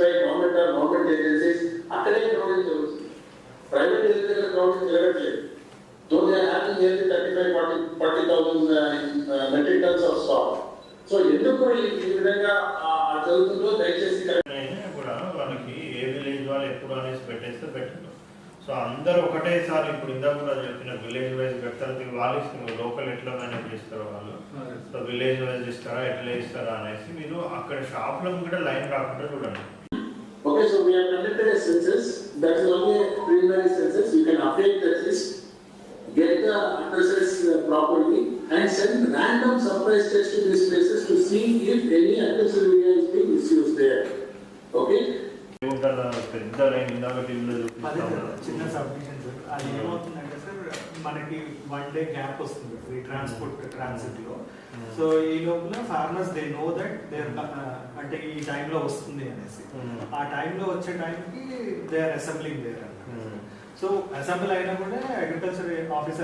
By government or government agencies అక్కడే crowding జరుగుతుంది private దగ్గర క్రౌడింగ్ జరగట్లేదు. Though they having nearly thirty five forty forty thousand metric tons of stock so ఎందుకు ఈ విధంగా జరుగుతుందో దయచేసి కూడా వాళ్ళకి ఏ విలేజ్ వాళ్ళు ఎప్పుడు అనేసి పెట్టేస్తే పెట్టరు. సో అందరూ ఒకటేసారి ఇప్పుడు ఇందాక కూడా చెప్పిన విలేజ్ వైజ్ పెడతారు వాళ్ళు లోకల్ ఎట్లా మేనేజ్ చేస్తారో వాళ్ళు. విలేజ్ వైజ్ ఇస్తారా ఎట్లా ఇస్తారా అనేసి మీరు అక్కడ షాప్లో కూడా లైన్ రాకుండా చూడండి Okay, so we have conducted a census, that is only a preliminary census, you can update the list, get the addresses uh, properly, and send random surprise tests to these places to see if any unnecessary area is being misused there. Okay? ఏముంటారా పెద్ద line ఇందాక టీంలో అదే చూపిస్తాం చిన్న submission sir అది మనకి one day gap వస్తుంది transport ట్రాన్సిట్లో Hmm. సో ఈ లోపల farmers they know that there అంటే ఈ టైంలో వస్తుంది అనేసి Hmm. ఆ టైంలో వచ్చే టైంకి they are assembling there Hmm. So assemble అయినా కూడా అగ్రికల్చర్ ఆఫీసర్